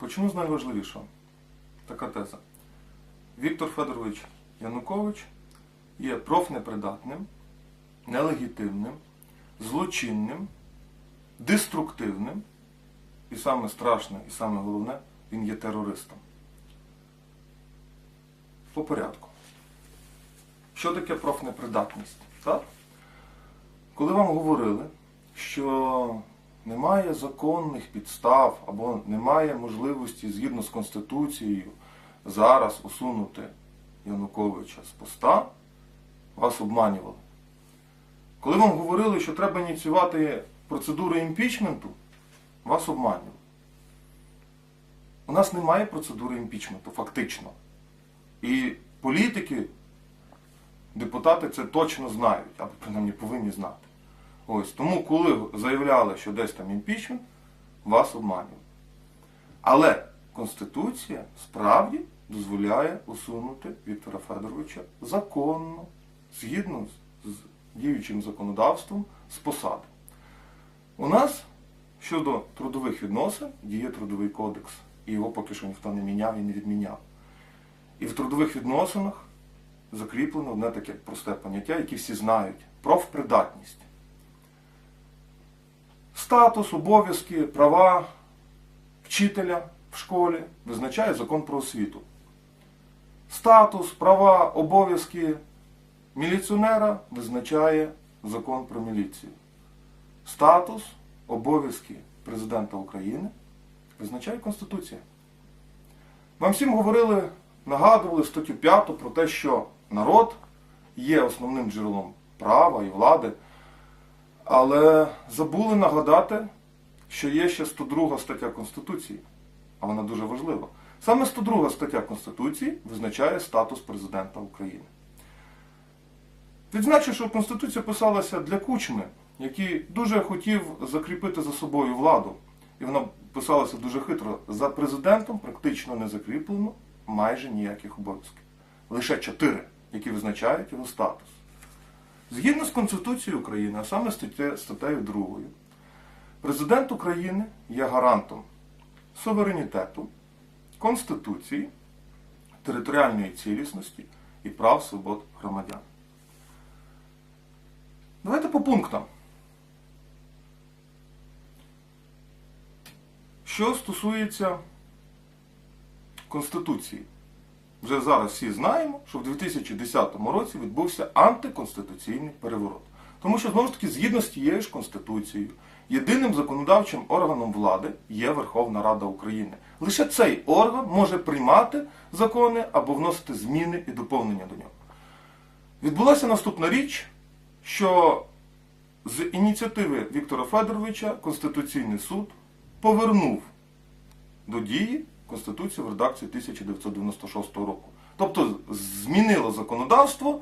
Почну з найважливішого. Така теза. Віктор Федорович Янукович є профнепридатним, нелегітимним, злочинним, деструктивним і саме страшне, і саме головне, він є терористом. По порядку. Що таке профнепридатність? Так? Коли вам говорили, що немає законних підстав або немає можливості згідно з Конституцією зараз усунути Януковича з поста, вас обманювали. Коли вам говорили, що треба ініціювати процедуру імпічменту, вас обманювали. У нас немає процедури імпічменту, фактично. І політики, депутати це точно знають, або принаймні повинні знати. Ось тому, коли заявляли, що десь там імпічмент, вас обманювали. Але Конституція справді дозволяє усунути Віктора Федоровича законно, згідно з, діючим законодавством, з посади. У нас щодо трудових відносин діє трудовий кодекс, і його поки що ніхто не міняв і не відміняв. І в трудових відносинах закріплено одне таке просте поняття, яке всі знають профпридатність. Статус, обов'язки, права вчителя в школі визначає закон про освіту. Статус, права, обов'язки міліціонера визначає закон про міліцію. Статус, обов'язки президента України визначає Конституція. Вам всім говорили, нагадували статтю 5 про те, що народ є основним джерелом права і влади, але забули нагадати, що є ще 102 стаття Конституції, а вона дуже важлива. Саме 102 стаття Конституції визначає статус президента України. Відзначу, що Конституція писалася для кучми, який дуже хотів закріпити за собою владу. І вона писалася дуже хитро. За президентом практично не закріплено майже ніяких обов'язків. Лише чотири, які визначають його статус. Згідно з Конституцією України, а саме статтею статтею 2, президент України є гарантом суверенітету, Конституції, територіальної цілісності і прав свобод громадян. Давайте по пунктам. Що стосується Конституції, вже зараз всі знаємо, що в 2010 році відбувся антиконституційний переворот. Тому що, знову ж таки, згідно з тією ж Конституцією, єдиним законодавчим органом влади є Верховна Рада України. Лише цей орган може приймати закони або вносити зміни і доповнення до нього. Відбулася наступна річ, що з ініціативи Віктора Федоровича Конституційний суд повернув до дії Конституцію в редакції 1996 року. Тобто змінило законодавство,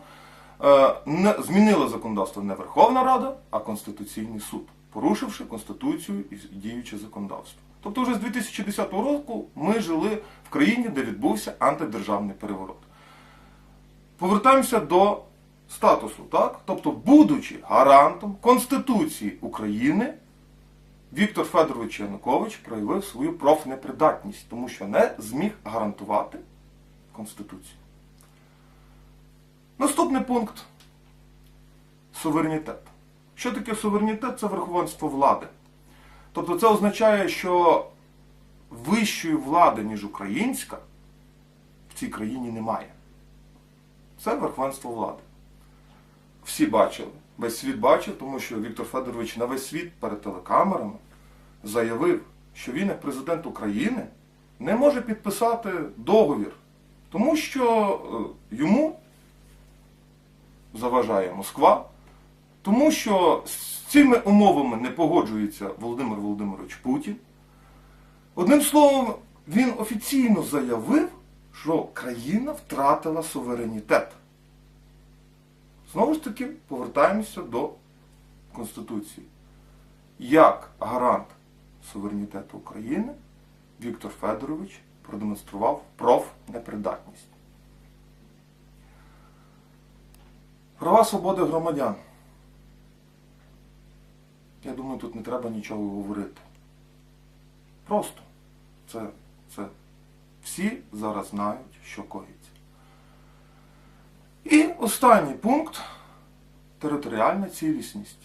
е, не, змінило законодавство не Верховна Рада, а Конституційний суд, порушивши Конституцію і діюче законодавство. Тобто вже з 2010 року ми жили в країні, де відбувся антидержавний переворот. Повертаємося до статусу, так? Тобто, будучи гарантом Конституції України, Віктор Федорович Янукович проявив свою профнепридатність, тому що не зміг гарантувати Конституцію. Наступний пункт суверенітет. Що таке суверенітет? Це верховенство влади. Тобто це означає, що вищої влади, ніж українська, в цій країні немає. Це верховенство влади. Всі бачили, весь світ бачив, тому що Віктор Федорович на весь світ перед телекамерами заявив, що він, як президент України, не може підписати договір, тому що е, йому заважає Москва, тому що з цими умовами не погоджується Володимир Володимирович Путін. Одним словом, він офіційно заявив, що країна втратила суверенітет. Знову ж таки, повертаємося до Конституції. Як гарант суверенітету України Віктор Федорович продемонстрував профнепридатність. Права свободи громадян. Я думаю, тут не треба нічого говорити. Просто це Це всі зараз знають, що коїться. І останній пункт територіальна цілісність.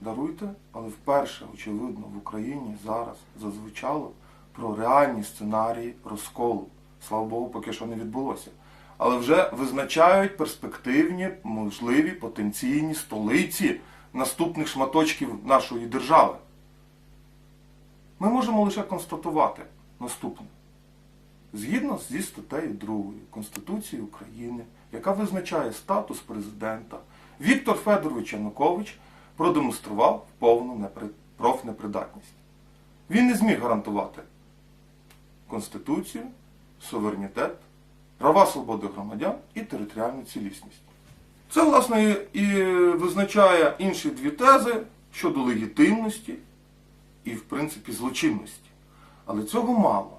Даруйте, але вперше, очевидно, в Україні зараз зазвучало про реальні сценарії розколу. Слава Богу, поки що не відбулося. Але вже визначають перспективні, можливі потенційні столиці наступних шматочків нашої держави. Ми можемо лише констатувати наступне. Згідно зі статтею 2 Конституції України, яка визначає статус президента, Віктор Федорович Янукович продемонстрував повну профнепридатність. Він не зміг гарантувати Конституцію, суверенітет, права свободи громадян і територіальну цілісність. Це, власне, і визначає інші дві тези щодо легітимності і, в принципі, злочинності. Але цього мало.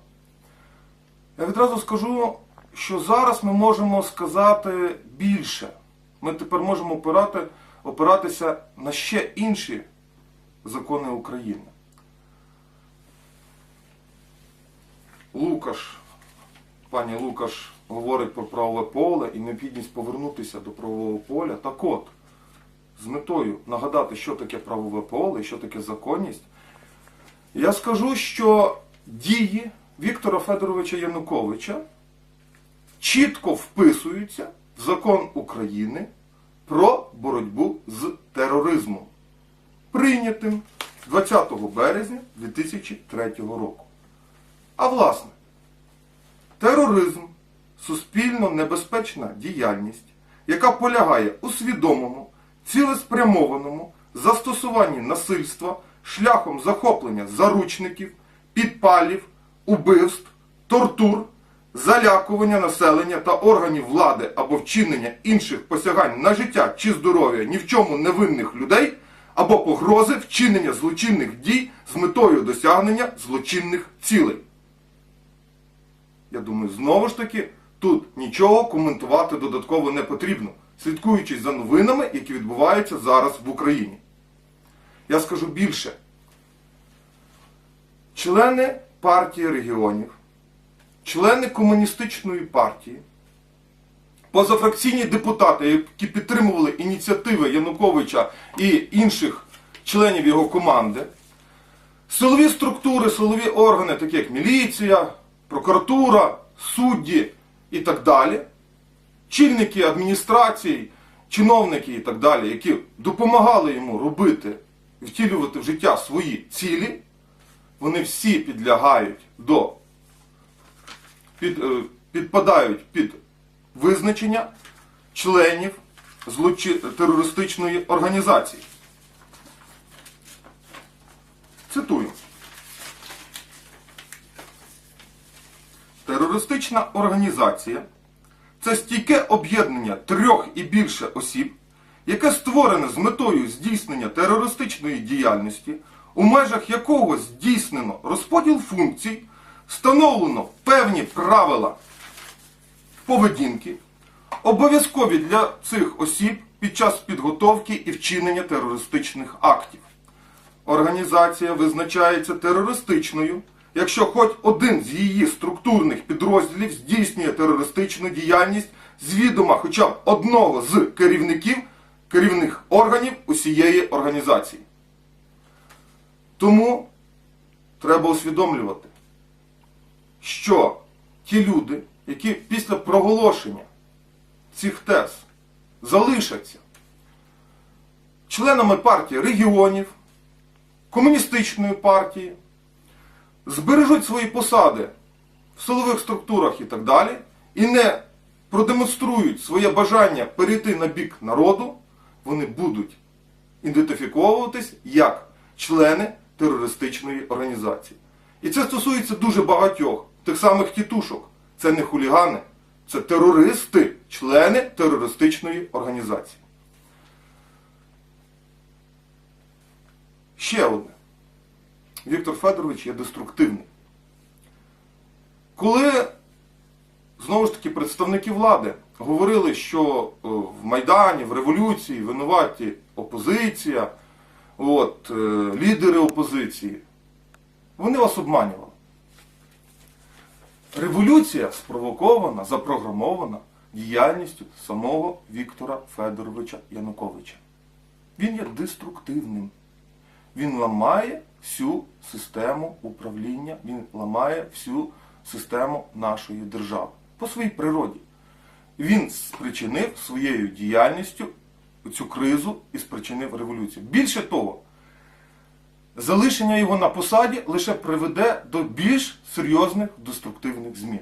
Я відразу скажу, що зараз ми можемо сказати більше. Ми тепер можемо опирати, опиратися на ще інші закони України. Лукаш, пані Лукаш говорить про правове поле і необхідність повернутися до правового поля. Так от, з метою нагадати, що таке правове поле що таке законність, я скажу, що дії Віктора Федоровича Януковича чітко вписуються в закон України про боротьбу з тероризмом, прийнятим 20 березня 2003 року. А власне, тероризм суспільно небезпечна діяльність, яка полягає у свідомому, цілеспрямованому застосуванні насильства шляхом захоплення заручників, підпалів, убивств, тортур, залякування населення та органів влади або вчинення інших посягань на життя чи здоров'я ні в чому невинних людей, або погрози вчинення злочинних дій з метою досягнення злочинних цілей. Я думаю, знову ж таки, тут нічого коментувати додатково не потрібно, слідкуючи за новинами, які відбуваються зараз в Україні. Я скажу більше. Члени партії регіонів, члени комуністичної партії, позафракційні депутати, які підтримували ініціативи Януковича і інших членів його команди, силові структури, силові органи, такі як міліція, прокуратура, судді і так далі, чільники адміністрації, чиновники і так далі, які допомагали йому робити, втілювати в життя свої цілі, вони всі підлягають до, під, е, підпадають під визначення членів злочи... терористичної організації. Цитую. Терористична організація це стійке об'єднання трьох і більше осіб, яке створене з метою здійснення терористичної діяльності, у межах якого здійснено розподіл функцій, встановлено певні правила поведінки, обов'язкові для цих осіб під час підготовки і вчинення терористичних актів. Організація визначається терористичною, якщо хоч один з її структурних підрозділів здійснює терористичну діяльність з відома хоча б одного з керівників керівних органів усієї організації. Тому треба усвідомлювати, що ті люди, які після проголошення цих тез залишаться членами партії регіонів, комуністичної партії, збережуть свої посади в силових структурах і так далі, і не продемонструють своє бажання перейти на бік народу, вони будуть ідентифіковуватись як члени терористичної організації. І це стосується дуже багатьох тих самих тітушок. Це не хулігани, це терористи, члени терористичної організації. Ще одне. Віктор Федорович є деструктивний. Коли, знову ж таки, представники влади говорили, що е, в Майдані, в революції винуваті опозиція, от, е, лідери опозиції, вони вас обманювали. Революція спровокована, запрограмована діяльністю самого Віктора Федоровича Януковича. Він є деструктивним. Він ламає всю систему управління, він ламає всю систему нашої держави по своїй природі. Він спричинив своєю діяльністю цю кризу і спричинив революцію. Більше того, залишення його на посаді лише приведе до більш серйозних деструктивних змін.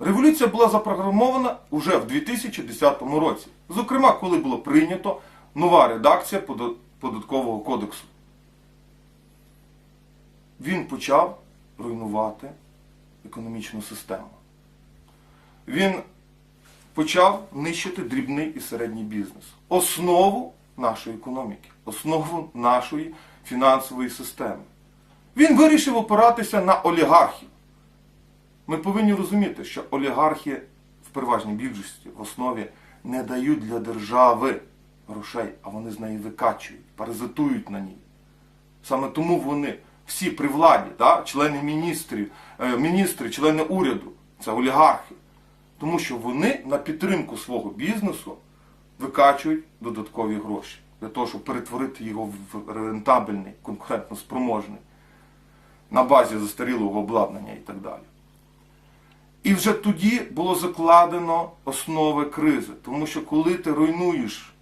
Революція була запрограмована уже в 2010 році. Зокрема, коли було прийнято нова редакція податкового кодексу. Він почав руйнувати економічну систему. Він почав нищити дрібний і середній бізнес. Основу нашої економіки, основу нашої фінансової системи. Він вирішив опиратися на олігархів. Ми повинні розуміти, що олігархи в переважній більшості в основі не дають для держави грошей, а вони з неї викачують, паразитують на ній. Саме тому вони всі при владі, да, члени міністрів, е, міністри, члени уряду, це олігархи. Тому що вони на підтримку свого бізнесу викачують додаткові гроші для того, щоб перетворити його в рентабельний, конкурентно спроможний на базі застарілого обладнання і так далі. І вже тоді було закладено основи кризи. Тому що коли ти руйнуєш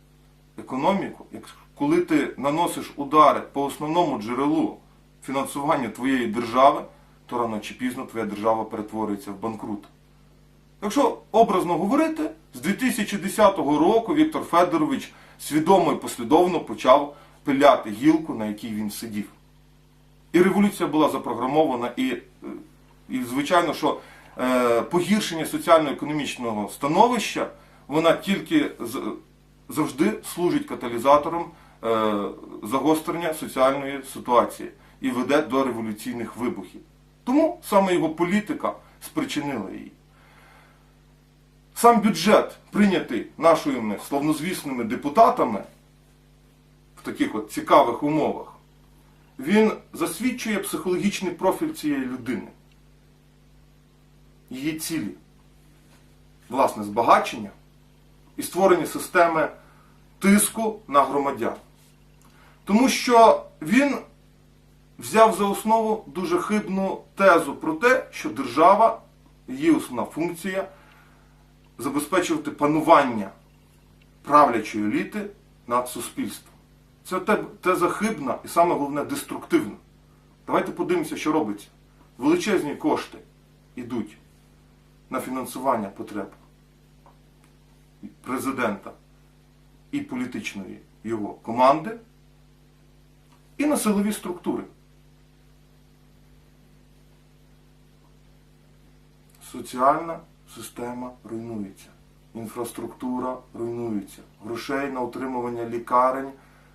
економіку, коли ти наносиш удари по основному джерелу фінансування твоєї держави, то рано чи пізно твоя держава перетворюється в банкрута. Якщо образно говорити, з 2010 року Віктор Федорович свідомо і послідовно почав пиляти гілку, на якій він сидів. І революція була запрограмована, і, е, і звичайно, що е, погіршення соціально-економічного становища, вона тільки завжди служить каталізатором е, загострення соціальної ситуації і веде до революційних вибухів. Тому саме його політика спричинила її. Сам бюджет, прийнятий нашими славнозвісними депутатами в таких от цікавих умовах, він засвідчує психологічний профіль цієї людини, її цілі, власне, збагачення і створення системи тиску на громадян. Тому що він взяв за основу дуже хибну тезу про те, що держава, її основна функція забезпечувати панування правлячої еліти над суспільством. Це те- хибна і саме головне деструктивна. Давайте подивимося, що робиться. Величезні кошти йдуть на фінансування потреб президента і політичної його команди, і на силові структури. Соціальна система руйнується, інфраструктура руйнується, грошей на утримування лікарень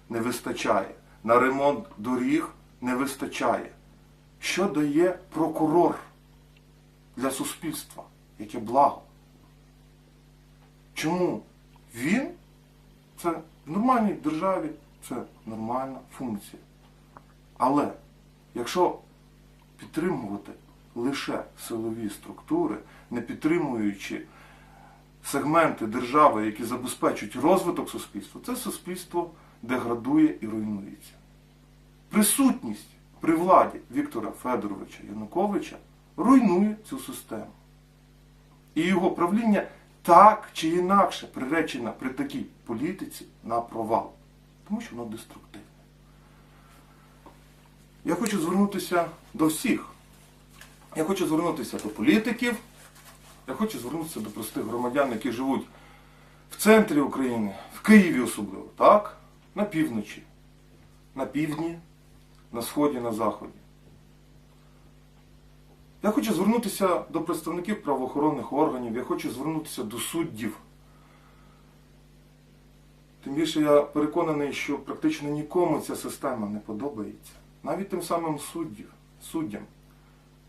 не вистачає, на ремонт доріг не вистачає. Що дає прокурор для суспільства? Яке благо? Чому він це в нормальній державі це нормальна функція. Але якщо підтримувати лише силові структури, не підтримуючи сегменти держави, які забезпечують розвиток суспільства, це суспільство деградує і руйнується. Присутність при владі Віктора Федоровича Януковича руйнує цю систему. І його правління так чи інакше приречено при такій політиці на провал, тому що воно деструктивне. Я хочу звернутися до всіх. Я хочу звернутися до політиків, я хочу звернутися до простих громадян, які живуть в центрі України, в Києві особливо, так? На півночі, на півдні, на сході, на заході. Я хочу звернутися до представників правоохоронних органів, я хочу звернутися до суддів. Тим більше я переконаний, що практично нікому ця система не подобається. Навіть тим самим суддів, суддям.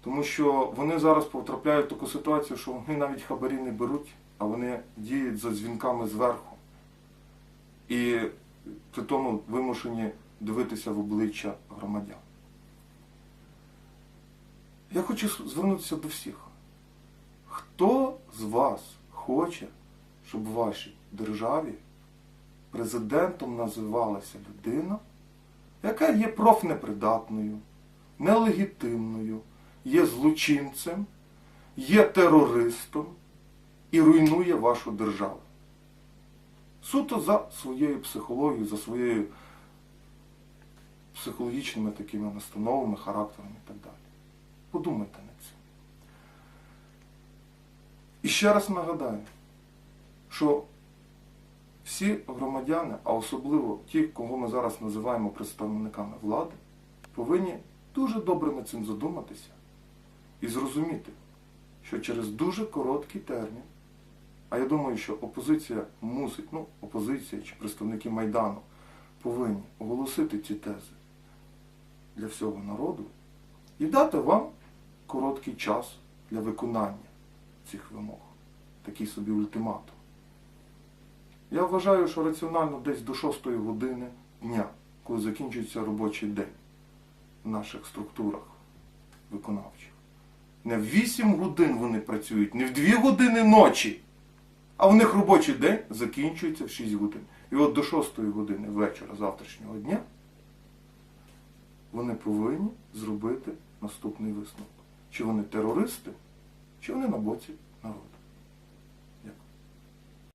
Тому що вони зараз потрапляють в таку ситуацію, що вони навіть хабарі не беруть, а вони діють за дзвінками зверху. І при тому вимушені дивитися в обличчя громадян. Я хочу звернутися до всіх. Хто з вас хоче, щоб в вашій державі президентом називалася людина, яка є профнепридатною, нелегітимною, є злочинцем, є терористом і руйнує вашу державу? Суто за своєю психологією, за своєю психологічними такими настановами, характерами і так далі. Подумайте над цим. І ще раз нагадаю, що всі громадяни, а особливо ті, кого ми зараз називаємо представниками влади, повинні дуже добре над цим задуматися і зрозуміти, що через дуже короткий термін, а я думаю, що опозиція мусить, ну, опозиція чи представники Майдану повинні оголосити ці тези для всього народу і дати вам короткий час для виконання цих вимог. Такий собі ультиматум. Я вважаю, що раціонально десь до 6 години дня, коли закінчується робочий день в наших структурах виконавчих. Не в 8 годин вони працюють, не в 2 години ночі, а в них робочий день закінчується в 6 годин. І от до 6 години вечора завтрашнього дня вони повинні зробити наступний висновок. Чи вони терористи, чи вони на боці народу.